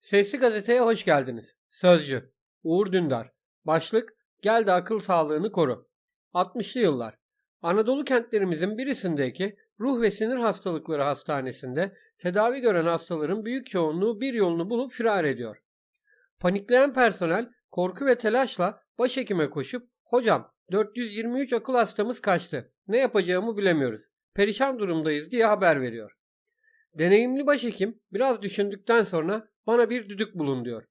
Sesli Gazete'ye hoş geldiniz. Sözcü Uğur Dündar Başlık Gel de akıl sağlığını koru. 60'lı yıllar. Anadolu kentlerimizin birisindeki ruh ve sinir hastalıkları hastanesinde tedavi gören hastaların büyük çoğunluğu bir yolunu bulup firar ediyor. Panikleyen personel korku ve telaşla başhekime koşup "Hocam 423 akıl hastamız kaçtı. Ne yapacağımı bilemiyoruz. Perişan durumdayız." diye haber veriyor. Deneyimli başhekim biraz düşündükten sonra bana bir düdük bulun diyor.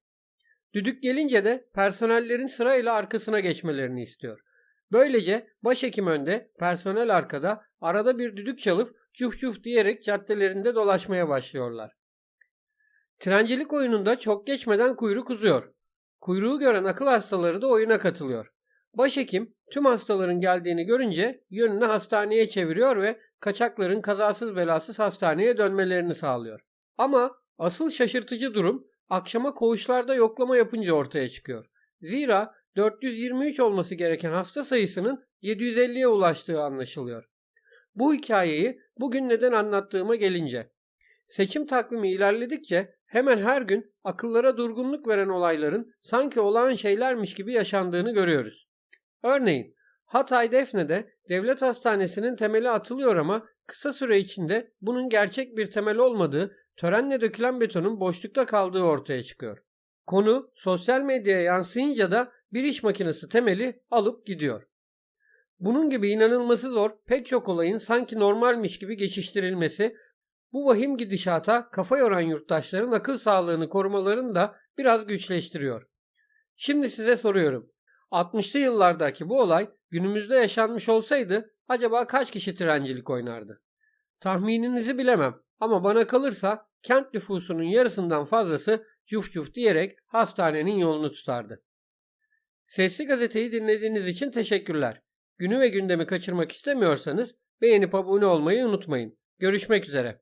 Düdük gelince de personellerin sırayla arkasına geçmelerini istiyor. Böylece başhekim önde, personel arkada, arada bir düdük çalıp cuf cuf diyerek caddelerinde dolaşmaya başlıyorlar. Trencilik oyununda çok geçmeden kuyruk uzuyor. Kuyruğu gören akıl hastaları da oyuna katılıyor. Başhekim tüm hastaların geldiğini görünce yönünü hastaneye çeviriyor ve kaçakların kazasız belasız hastaneye dönmelerini sağlıyor. Ama asıl şaşırtıcı durum akşama koğuşlarda yoklama yapınca ortaya çıkıyor. Zira 423 olması gereken hasta sayısının 750'ye ulaştığı anlaşılıyor. Bu hikayeyi bugün neden anlattığıma gelince. Seçim takvimi ilerledikçe hemen her gün akıllara durgunluk veren olayların sanki olağan şeylermiş gibi yaşandığını görüyoruz. Örneğin Hatay Defne'de devlet hastanesinin temeli atılıyor ama kısa süre içinde bunun gerçek bir temel olmadığı, törenle dökülen betonun boşlukta kaldığı ortaya çıkıyor. Konu sosyal medyaya yansıyınca da bir iş makinesi temeli alıp gidiyor. Bunun gibi inanılması zor pek çok olayın sanki normalmiş gibi geçiştirilmesi bu vahim gidişata kafa yoran yurttaşların akıl sağlığını korumalarını da biraz güçleştiriyor. Şimdi size soruyorum. 60'lı yıllardaki bu olay günümüzde yaşanmış olsaydı acaba kaç kişi trencilik oynardı? Tahmininizi bilemem ama bana kalırsa kent nüfusunun yarısından fazlası cuf cuf diyerek hastanenin yolunu tutardı. Sesli gazeteyi dinlediğiniz için teşekkürler. Günü ve gündemi kaçırmak istemiyorsanız beğenip abone olmayı unutmayın. Görüşmek üzere.